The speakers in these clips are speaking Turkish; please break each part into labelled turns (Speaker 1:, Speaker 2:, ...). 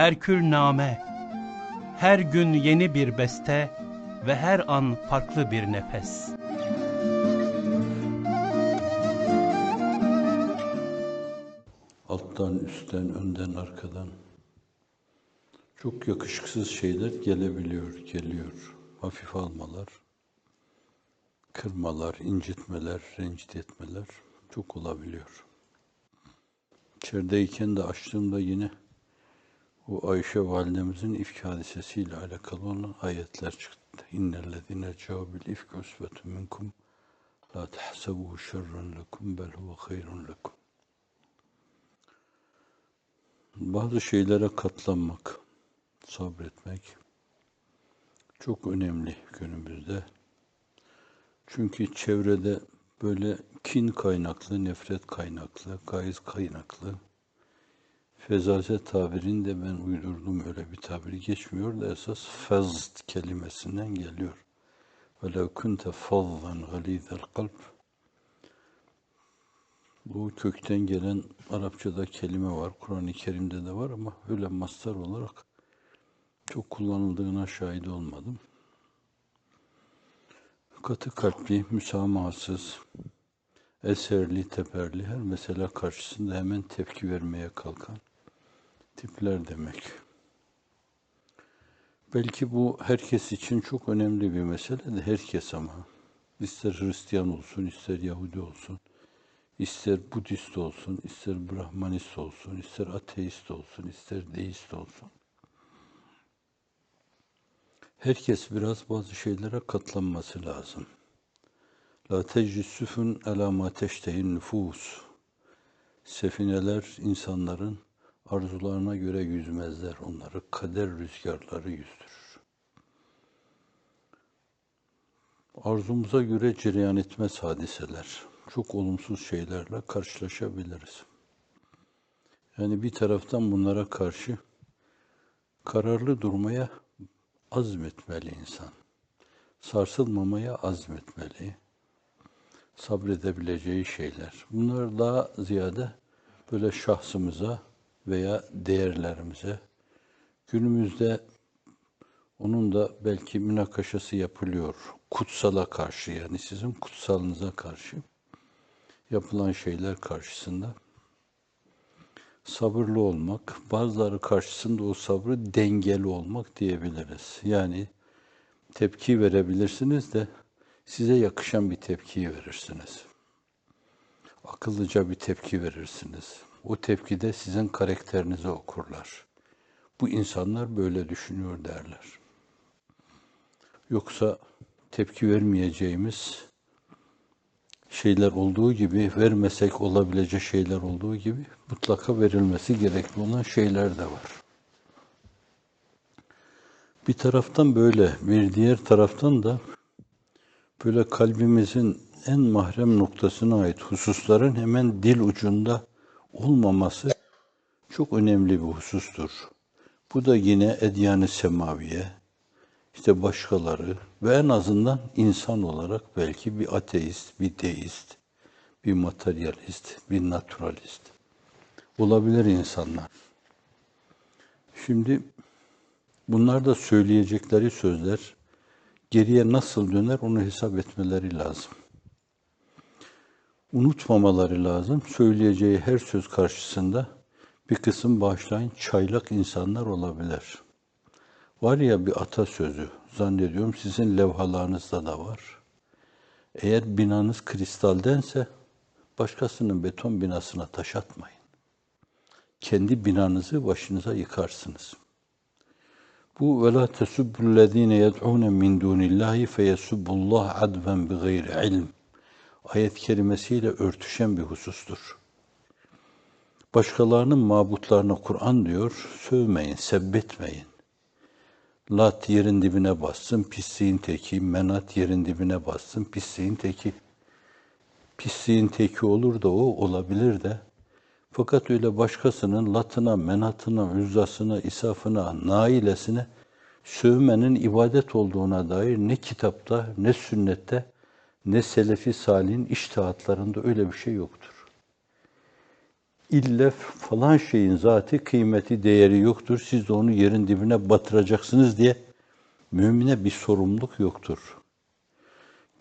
Speaker 1: Herkül name, her gün yeni bir beste ve her an farklı bir nefes.
Speaker 2: Alttan, üstten, önden, arkadan çok yakışıksız şeyler gelebiliyor, geliyor. Hafif almalar, kırmalar, incitmeler, rencide etmeler çok olabiliyor. İçerideyken de açtığımda yine o Ayşe validemizin ifk hadisesiyle alakalı olan ayetler çıktı. İnnellezine cevâbil ifk usvetun minkum la tehsebuhu şerren lekum bel huve hayrun lekum. Bazı şeylere katlanmak, sabretmek çok önemli günümüzde. Çünkü çevrede böyle kin kaynaklı, nefret kaynaklı, gayz kaynaklı, fezazet tabirini de ben uydurdum öyle bir tabiri geçmiyor da esas fez kelimesinden geliyor. وَلَوْ كُنْتَ فَظًّا غَلِيظَ الْقَلْبِ Bu kökten gelen Arapçada kelime var, Kur'an-ı Kerim'de de var ama öyle mastar olarak çok kullanıldığına şahit olmadım. Katı kalpli, müsamahasız, eserli, teperli, her mesela karşısında hemen tepki vermeye kalkan tipler demek. Belki bu herkes için çok önemli bir mesele de herkes ama. ister Hristiyan olsun, ister Yahudi olsun, ister Budist olsun, ister Brahmanist olsun, ister ateist olsun, ister deist olsun. Herkes biraz bazı şeylere katlanması lazım. La tecrüsüfün ma teştehin nüfus. Sefineler insanların arzularına göre yüzmezler. Onları kader rüzgarları yüzdürür. Arzumuza göre cereyan etmez hadiseler. Çok olumsuz şeylerle karşılaşabiliriz. Yani bir taraftan bunlara karşı kararlı durmaya azmetmeli insan. Sarsılmamaya azmetmeli. Sabredebileceği şeyler. Bunlar daha ziyade böyle şahsımıza veya değerlerimize günümüzde onun da belki münakaşası yapılıyor. Kutsala karşı yani sizin kutsalınıza karşı yapılan şeyler karşısında sabırlı olmak, bazıları karşısında o sabrı dengeli olmak diyebiliriz. Yani tepki verebilirsiniz de size yakışan bir tepkiyi verirsiniz. Akıllıca bir tepki verirsiniz. O tepkide sizin karakterinizi okurlar. Bu insanlar böyle düşünüyor derler. Yoksa tepki vermeyeceğimiz şeyler olduğu gibi, vermesek olabilecek şeyler olduğu gibi mutlaka verilmesi gerekli olan şeyler de var. Bir taraftan böyle, bir diğer taraftan da böyle kalbimizin en mahrem noktasına ait hususların hemen dil ucunda olmaması çok önemli bir husustur. Bu da yine edyan-ı semaviye, işte başkaları ve en azından insan olarak belki bir ateist, bir deist, bir materyalist, bir naturalist olabilir insanlar. Şimdi bunlar da söyleyecekleri sözler geriye nasıl döner onu hesap etmeleri lazım. Unutmamaları lazım. Söyleyeceği her söz karşısında bir kısım başlayın çaylak insanlar olabilir. Var ya bir atasözü, zannediyorum sizin levhalarınızda da var. Eğer binanız kristaldense başkasının beton binasına taş atmayın. Kendi binanızı başınıza yıkarsınız. Bu ve la tesubbullezine yed'un min dunillahi feyesubbullah adven bighayri ilm. Ayet kelimesiyle örtüşen bir husustur. Başkalarının mabutlarına Kur'an diyor, sövmeyin, sebbetmeyin. Lat yerin dibine bassın, pisliğin teki. Menat yerin dibine bassın, pisliğin teki. Pisliğin teki olur da o olabilir de. Fakat öyle başkasının latına, menatına, üzzasına, isafına, nailesine sövmenin ibadet olduğuna dair ne kitapta, ne sünnette, ne selefi salihin iştihatlarında öyle bir şey yoktur. İlle falan şeyin zati kıymeti, değeri yoktur. Siz de onu yerin dibine batıracaksınız diye mümine bir sorumluluk yoktur.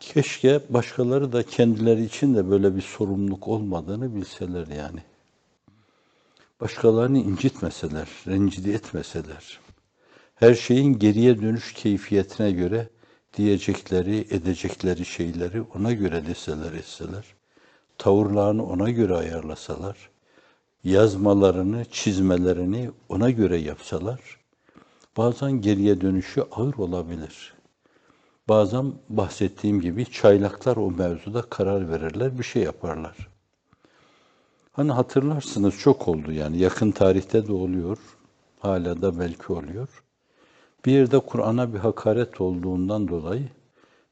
Speaker 2: Keşke başkaları da kendileri için de böyle bir sorumluluk olmadığını bilseler yani. Başkalarını incitmeseler, rencide etmeseler. Her şeyin geriye dönüş keyfiyetine göre diyecekleri, edecekleri şeyleri ona göre deseler etseler, tavırlarını ona göre ayarlasalar, yazmalarını, çizmelerini ona göre yapsalar, bazen geriye dönüşü ağır olabilir. Bazen bahsettiğim gibi çaylaklar o mevzuda karar verirler, bir şey yaparlar. Hani hatırlarsınız çok oldu yani yakın tarihte de oluyor, hala da belki oluyor. Bir yerde Kur'an'a bir hakaret olduğundan dolayı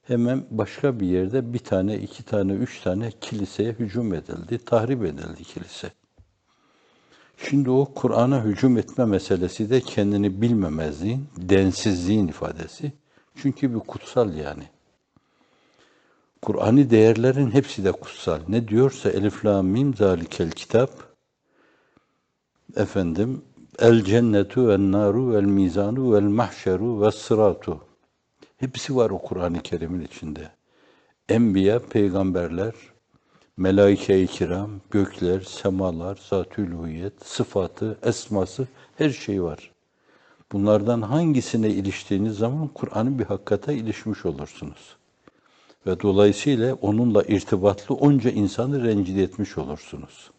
Speaker 2: hemen başka bir yerde bir tane, iki tane, üç tane kiliseye hücum edildi, tahrip edildi kilise. Şimdi o Kur'an'a hücum etme meselesi de kendini bilmemezliğin, densizliğin ifadesi. Çünkü bir kutsal yani. Kur'an'ı değerlerin hepsi de kutsal. Ne diyorsa Elif Lam Mim zalikel kitap efendim el cennetu vel naru vel mizanu vel mahşeru ve sıratu. Hepsi var o Kur'an-ı Kerim'in içinde. Enbiya, peygamberler, melaike-i kiram, gökler, semalar, zatül huyet, sıfatı, esması, her şey var. Bunlardan hangisine iliştiğiniz zaman Kur'an'ın bir hakikate ilişmiş olursunuz. Ve dolayısıyla onunla irtibatlı onca insanı rencide etmiş olursunuz.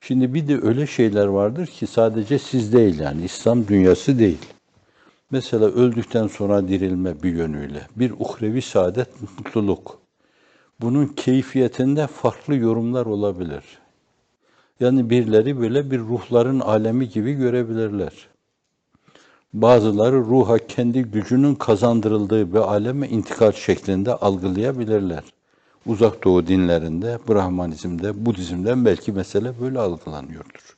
Speaker 2: Şimdi bir de öyle şeyler vardır ki sadece siz değil yani İslam dünyası değil. Mesela öldükten sonra dirilme bir yönüyle, bir uhrevi saadet, mutluluk. Bunun keyfiyetinde farklı yorumlar olabilir. Yani birileri böyle bir ruhların alemi gibi görebilirler. Bazıları ruha kendi gücünün kazandırıldığı bir aleme intikal şeklinde algılayabilirler. Uzak Doğu dinlerinde, Brahmanizmde, Budizm'de belki mesele böyle algılanıyordur.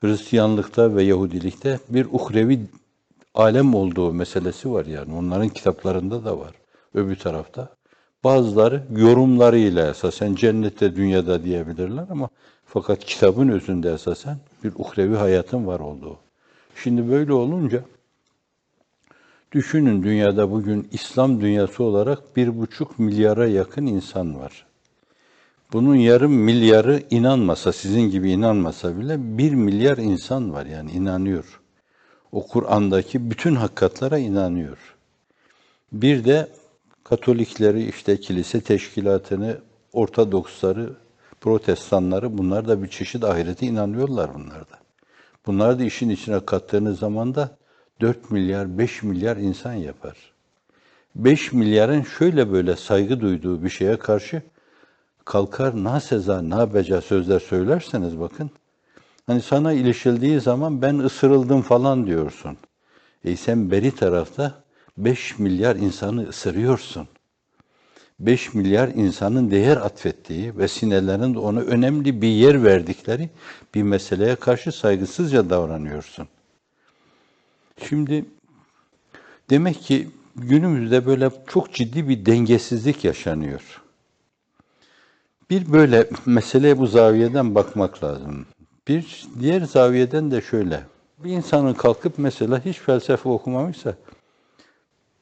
Speaker 2: Hristiyanlıkta ve Yahudilikte bir uhrevi alem olduğu meselesi var yani. Onların kitaplarında da var. Öbür tarafta. Bazıları yorumlarıyla esasen cennette dünyada diyebilirler ama fakat kitabın özünde esasen bir uhrevi hayatın var olduğu. Şimdi böyle olunca düşünün dünyada bugün İslam dünyası olarak bir buçuk milyara yakın insan var. Bunun yarım milyarı inanmasa, sizin gibi inanmasa bile bir milyar insan var yani inanıyor. O Kur'an'daki bütün hakikatlara inanıyor. Bir de Katolikleri, işte kilise teşkilatını, Ortodoksları, Protestanları bunlar da bir çeşit ahirete inanıyorlar bunlar da. Bunlar da işin içine kattığınız zaman da 4 milyar, 5 milyar insan yapar. 5 milyarın şöyle böyle saygı duyduğu bir şeye karşı kalkar na seza, na beca sözler söylerseniz bakın. Hani sana ilişildiği zaman ben ısırıldım falan diyorsun. E sen beri tarafta 5 milyar insanı ısırıyorsun. 5 milyar insanın değer atfettiği ve sinirlerin ona önemli bir yer verdikleri bir meseleye karşı saygısızca davranıyorsun. Şimdi demek ki günümüzde böyle çok ciddi bir dengesizlik yaşanıyor. Bir böyle meseleye bu zaviyeden bakmak lazım. Bir diğer zaviyeden de şöyle. Bir insanın kalkıp mesela hiç felsefe okumamışsa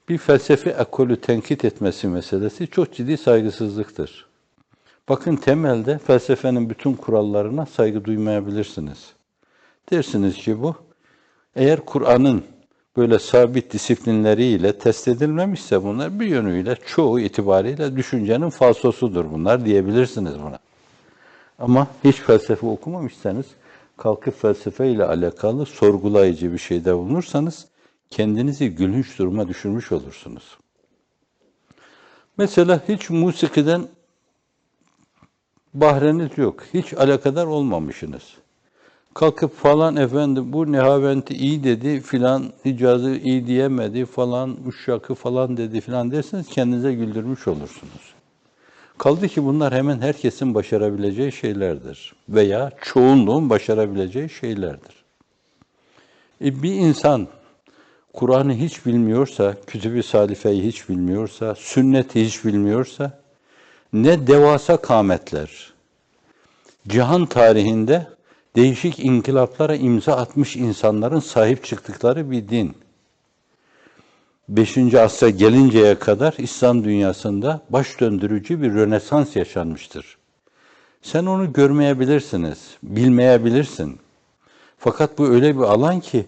Speaker 2: bir felsefi ekolü tenkit etmesi meselesi çok ciddi saygısızlıktır. Bakın temelde felsefenin bütün kurallarına saygı duymayabilirsiniz. Dersiniz ki bu, eğer Kur'an'ın böyle sabit disiplinleriyle test edilmemişse bunlar bir yönüyle çoğu itibariyle düşüncenin falsosudur bunlar diyebilirsiniz buna. Ama hiç felsefe okumamışsanız kalkıp felsefe ile alakalı sorgulayıcı bir şeyde bulunursanız kendinizi gülünç duruma düşürmüş olursunuz. Mesela hiç musikiden bahreniz yok. Hiç alakadar olmamışsınız. Kalkıp falan efendim bu Nehavent'i iyi dedi filan Hicaz'ı iyi diyemedi falan Uşşak'ı falan dedi filan derseniz kendinize güldürmüş olursunuz. Kaldı ki bunlar hemen herkesin başarabileceği şeylerdir. Veya çoğunluğun başarabileceği şeylerdir. E bir insan Kur'an'ı hiç bilmiyorsa, Kütüb-i Salife'yi hiç bilmiyorsa, sünneti hiç bilmiyorsa, ne devasa kametler, cihan tarihinde değişik inkılaplara imza atmış insanların sahip çıktıkları bir din. 5. asra gelinceye kadar İslam dünyasında baş döndürücü bir rönesans yaşanmıştır. Sen onu görmeyebilirsiniz, bilmeyebilirsin. Fakat bu öyle bir alan ki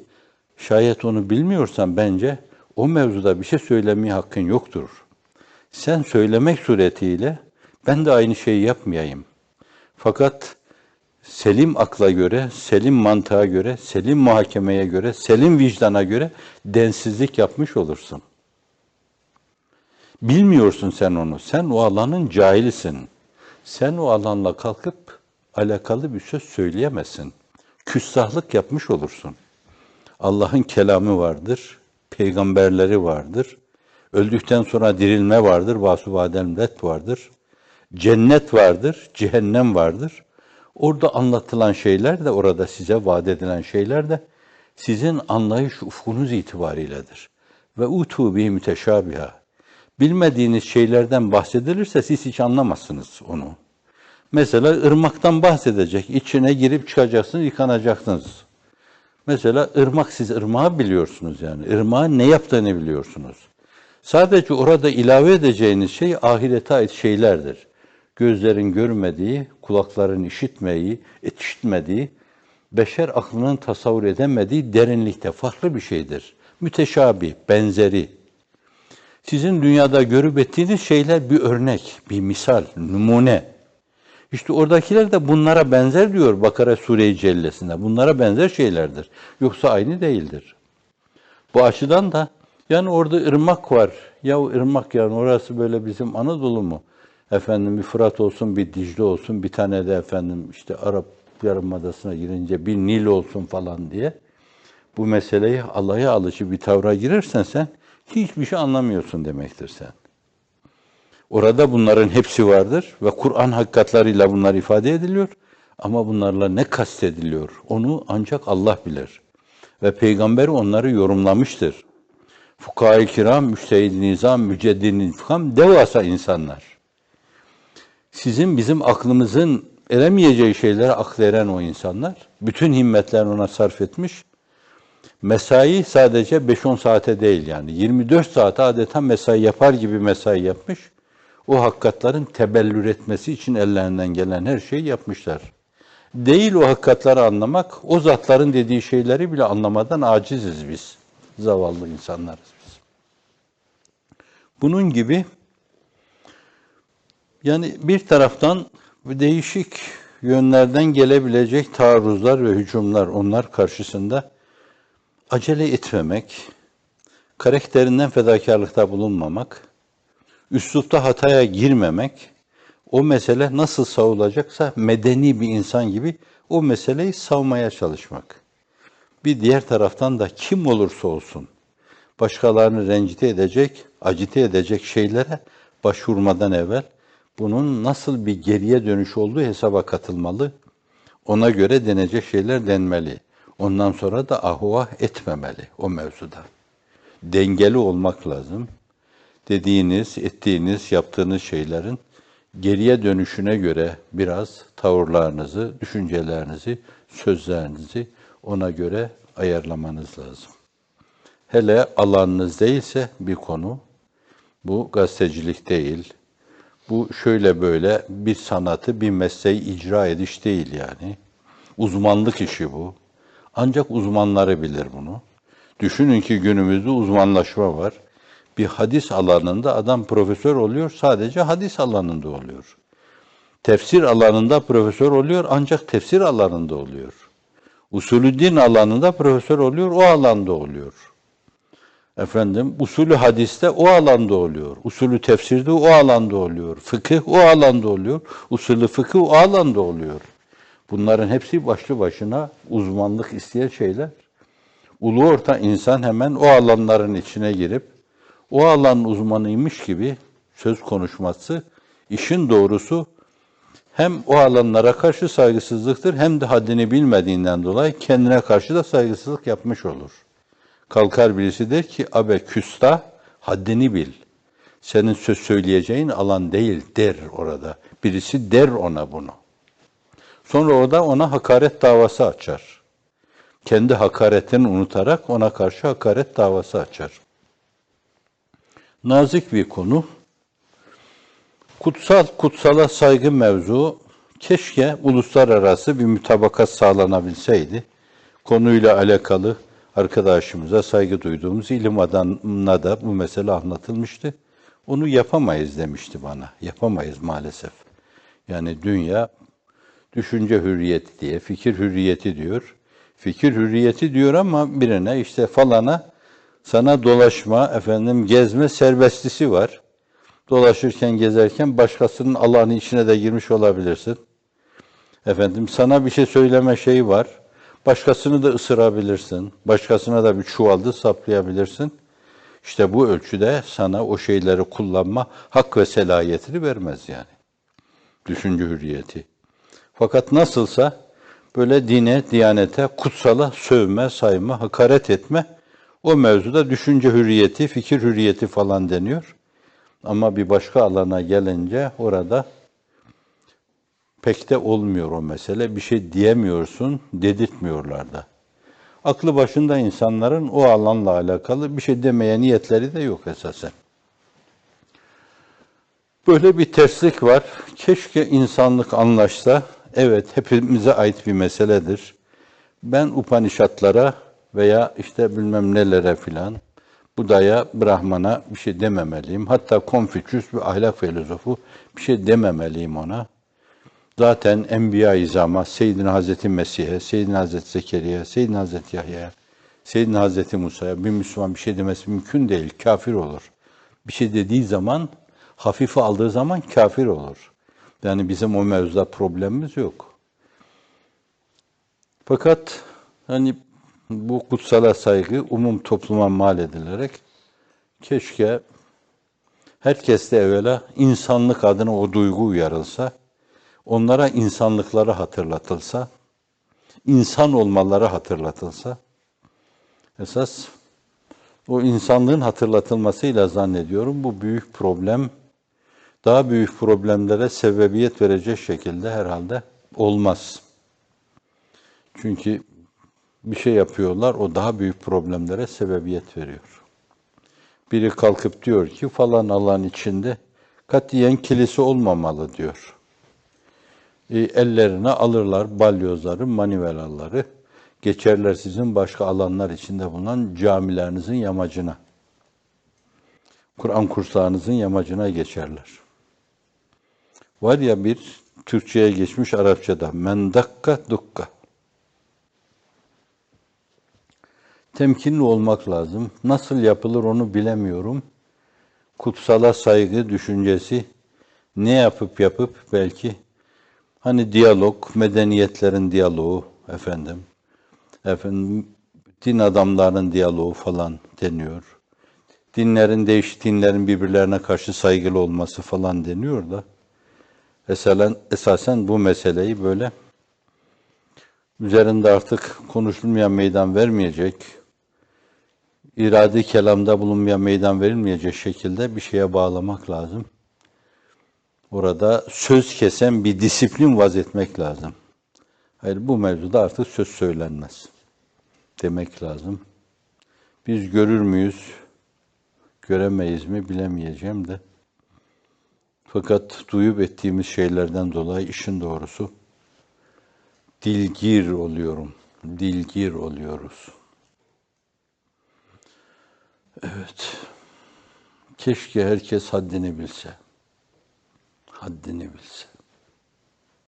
Speaker 2: şayet onu bilmiyorsan bence o mevzuda bir şey söylemeye hakkın yoktur. Sen söylemek suretiyle ben de aynı şeyi yapmayayım. Fakat selim akla göre, selim mantığa göre, selim muhakemeye göre, selim vicdana göre densizlik yapmış olursun. Bilmiyorsun sen onu. Sen o alanın cahilisin. Sen o alanla kalkıp alakalı bir söz söyleyemezsin. Küstahlık yapmış olursun. Allah'ın kelamı vardır, peygamberleri vardır. Öldükten sonra dirilme vardır, vasuvademdet vardır. Cennet vardır, cehennem vardır. Orada anlatılan şeyler de, orada size vaat edilen şeyler de sizin anlayış ufkunuz itibariyledir. Ve utu bi müteşabiha. Bilmediğiniz şeylerden bahsedilirse siz hiç anlamazsınız onu. Mesela ırmaktan bahsedecek. İçine girip çıkacaksınız, yıkanacaksınız. Mesela ırmak siz ırmağı biliyorsunuz yani. Irmağın ne yaptığını biliyorsunuz. Sadece orada ilave edeceğiniz şey ahirete ait şeylerdir. Gözlerin görmediği, kulakların işitmeyi, işitmediği, beşer aklının tasavvur edemediği derinlikte farklı bir şeydir. Müteşabih, benzeri. Sizin dünyada görüp ettiğiniz şeyler bir örnek, bir misal, numune. İşte oradakiler de bunlara benzer diyor Bakara Sure-i Cellesi'nde. Bunlara benzer şeylerdir. Yoksa aynı değildir. Bu açıdan da yani orada ırmak var. Ya ırmak yani orası böyle bizim Anadolu mu? Efendim bir Fırat olsun, bir Dicle olsun, bir tane de efendim işte Arap Yarımadası'na girince bir Nil olsun falan diye. Bu meseleyi Allah'a alıcı bir tavra girersen sen hiçbir şey anlamıyorsun demektir sen. Orada bunların hepsi vardır ve Kur'an hakikatlarıyla bunlar ifade ediliyor. Ama bunlarla ne kastediliyor? Onu ancak Allah bilir. Ve peygamber onları yorumlamıştır. Fukaha-i kiram, müştehid nizam, müceddin infam, devasa insanlar. Sizin bizim aklımızın eremeyeceği şeylere akıl eren o insanlar. Bütün himmetlerini ona sarf etmiş. Mesai sadece 5-10 saate değil yani. 24 saate adeta mesai yapar gibi mesai yapmış. O hakikatların tebellür etmesi için ellerinden gelen her şeyi yapmışlar. Değil o hakikatleri anlamak, o zatların dediği şeyleri bile anlamadan aciziz biz. Zavallı insanlarız biz. Bunun gibi yani bir taraftan değişik yönlerden gelebilecek taarruzlar ve hücumlar onlar karşısında acele etmemek, karakterinden fedakarlıkta bulunmamak, üslupta hataya girmemek, o mesele nasıl savulacaksa medeni bir insan gibi o meseleyi savmaya çalışmak. Bir diğer taraftan da kim olursa olsun başkalarını rencide edecek, acite edecek şeylere başvurmadan evvel bunun nasıl bir geriye dönüş olduğu hesaba katılmalı. Ona göre denecek şeyler denmeli. Ondan sonra da ahuvah etmemeli o mevzuda. Dengeli olmak lazım. Dediğiniz, ettiğiniz, yaptığınız şeylerin geriye dönüşüne göre biraz tavırlarınızı, düşüncelerinizi, sözlerinizi ona göre ayarlamanız lazım. Hele alanınız değilse bir konu, bu gazetecilik değil, bu şöyle böyle bir sanatı, bir mesleği icra ediş değil yani. Uzmanlık işi bu. Ancak uzmanları bilir bunu. Düşünün ki günümüzde uzmanlaşma var. Bir hadis alanında adam profesör oluyor, sadece hadis alanında oluyor. Tefsir alanında profesör oluyor, ancak tefsir alanında oluyor. Usulü din alanında profesör oluyor, o alanda oluyor. Efendim usulü hadiste o alanda oluyor. Usulü tefsirde o alanda oluyor. Fıkıh o alanda oluyor. Usulü fıkıh o alanda oluyor. Bunların hepsi başlı başına uzmanlık isteyen şeyler. Ulu orta insan hemen o alanların içine girip o alanın uzmanıymış gibi söz konuşması işin doğrusu hem o alanlara karşı saygısızlıktır hem de haddini bilmediğinden dolayı kendine karşı da saygısızlık yapmış olur. Kalkar birisi der ki abe küsta haddini bil. Senin söz söyleyeceğin alan değil der orada. Birisi der ona bunu. Sonra o da ona hakaret davası açar. Kendi hakaretini unutarak ona karşı hakaret davası açar. Nazik bir konu. Kutsal, kutsala saygı mevzu keşke uluslararası bir mütabakat sağlanabilseydi. Konuyla alakalı arkadaşımıza saygı duyduğumuz ilim adamına da bu mesele anlatılmıştı. Onu yapamayız demişti bana. Yapamayız maalesef. Yani dünya düşünce hürriyeti diye, fikir hürriyeti diyor. Fikir hürriyeti diyor ama birine işte falana sana dolaşma, efendim gezme serbestlisi var. Dolaşırken, gezerken başkasının alanı içine de girmiş olabilirsin. Efendim sana bir şey söyleme şeyi var. Başkasını da ısırabilirsin. Başkasına da bir çuvalda saplayabilirsin. İşte bu ölçüde sana o şeyleri kullanma hak ve selahiyetini vermez yani. Düşünce hürriyeti. Fakat nasılsa böyle dine, diyanete, kutsala sövme, sayma, hakaret etme o mevzuda düşünce hürriyeti, fikir hürriyeti falan deniyor. Ama bir başka alana gelince orada pek de olmuyor o mesele. Bir şey diyemiyorsun, dedirtmiyorlar da. Aklı başında insanların o alanla alakalı bir şey demeye niyetleri de yok esasen. Böyle bir terslik var. Keşke insanlık anlaşsa. Evet, hepimize ait bir meseledir. Ben Upanishadlara veya işte bilmem nelere filan, Buda'ya, Brahman'a bir şey dememeliyim. Hatta Konfüçyüs bir ahlak filozofu bir şey dememeliyim ona. Zaten Enbiya-i İzam'a, Seyyidina Hazreti Mesih'e, Seyyidina Hazreti Zekeriya, Seyyidina Hazreti Yahya'ya, Seyyidina Hazreti Musa'ya bir Müslüman bir şey demesi mümkün değil, kafir olur. Bir şey dediği zaman, hafife aldığı zaman kafir olur. Yani bizim o mevzuda problemimiz yok. Fakat hani bu kutsala saygı umum topluma mal edilerek keşke herkes de evvela insanlık adına o duygu uyarılsa, onlara insanlıkları hatırlatılsa, insan olmaları hatırlatılsa, esas o insanlığın hatırlatılmasıyla zannediyorum bu büyük problem daha büyük problemlere sebebiyet verecek şekilde herhalde olmaz. Çünkü bir şey yapıyorlar, o daha büyük problemlere sebebiyet veriyor. Biri kalkıp diyor ki falan alan içinde katiyen kilise olmamalı diyor. E, ellerine alırlar balyozları, manivelaları, geçerler sizin başka alanlar içinde bulunan camilerinizin yamacına. Kur'an kurslarınızın yamacına geçerler. Var ya bir Türkçe'ye geçmiş Arapçada mendakka dukka. Temkinli olmak lazım. Nasıl yapılır onu bilemiyorum. Kutsala saygı düşüncesi ne yapıp yapıp belki hani diyalog, medeniyetlerin diyaloğu efendim. Efendim din adamlarının diyaloğu falan deniyor. Dinlerin değişik dinlerin birbirlerine karşı saygılı olması falan deniyor da esasen, esasen bu meseleyi böyle üzerinde artık konuşulmayan meydan vermeyecek, iradi kelamda bulunmayan meydan verilmeyecek şekilde bir şeye bağlamak lazım. Orada söz kesen bir disiplin vaz etmek lazım. Hayır bu mevzuda artık söz söylenmez demek lazım. Biz görür müyüz, göremeyiz mi bilemeyeceğim de. Fakat duyup ettiğimiz şeylerden dolayı işin doğrusu dilgir oluyorum, dilgir oluyoruz. Evet, keşke herkes haddini bilse, haddini bilse.